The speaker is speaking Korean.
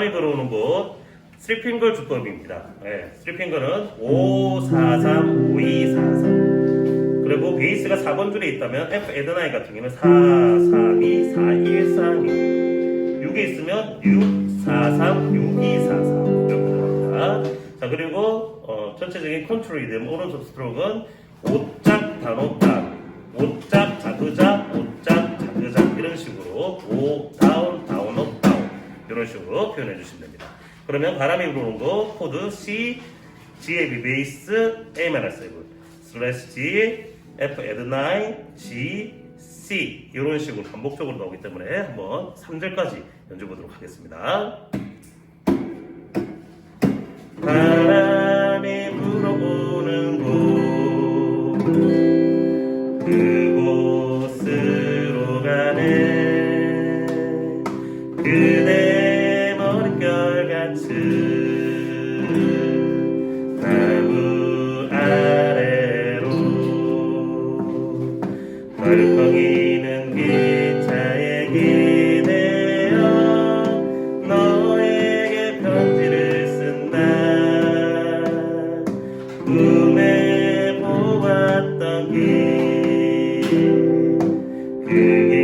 바람이 들어오는 곳 스리핑걸 주법입니다. 예, 스리핑걸은 5, 4, 3, 5, 2, 4, 3 그리고 베이스가 4번 줄에 있다면 F 에드나이 같은 경우는 4, 3, 2, 4, 1, 3, 2 6에 있으면 6, 4, 3, 6, 2, 4, 3 이렇게 들어갑니다. 자 그리고 어, 전체적인 컨트롤 리듬 오른쪽 스트로크는 5짝 단오딱 5짝 자그작 표현해 주시면 됩니다. 그러면 바람이 불어오는 거 코드 C G의 B 베이스 A 마이너 7 슬래시 G F 에드 9 G C 이런 식으로 반복적으로 나오기 때문에 한번 3절까지 연주 보도록 하겠습니다. 바 것은 아래로 펄렁이는 기차에 기대어 너에게 편지를 쓴다 꿈에 보았던 길 그게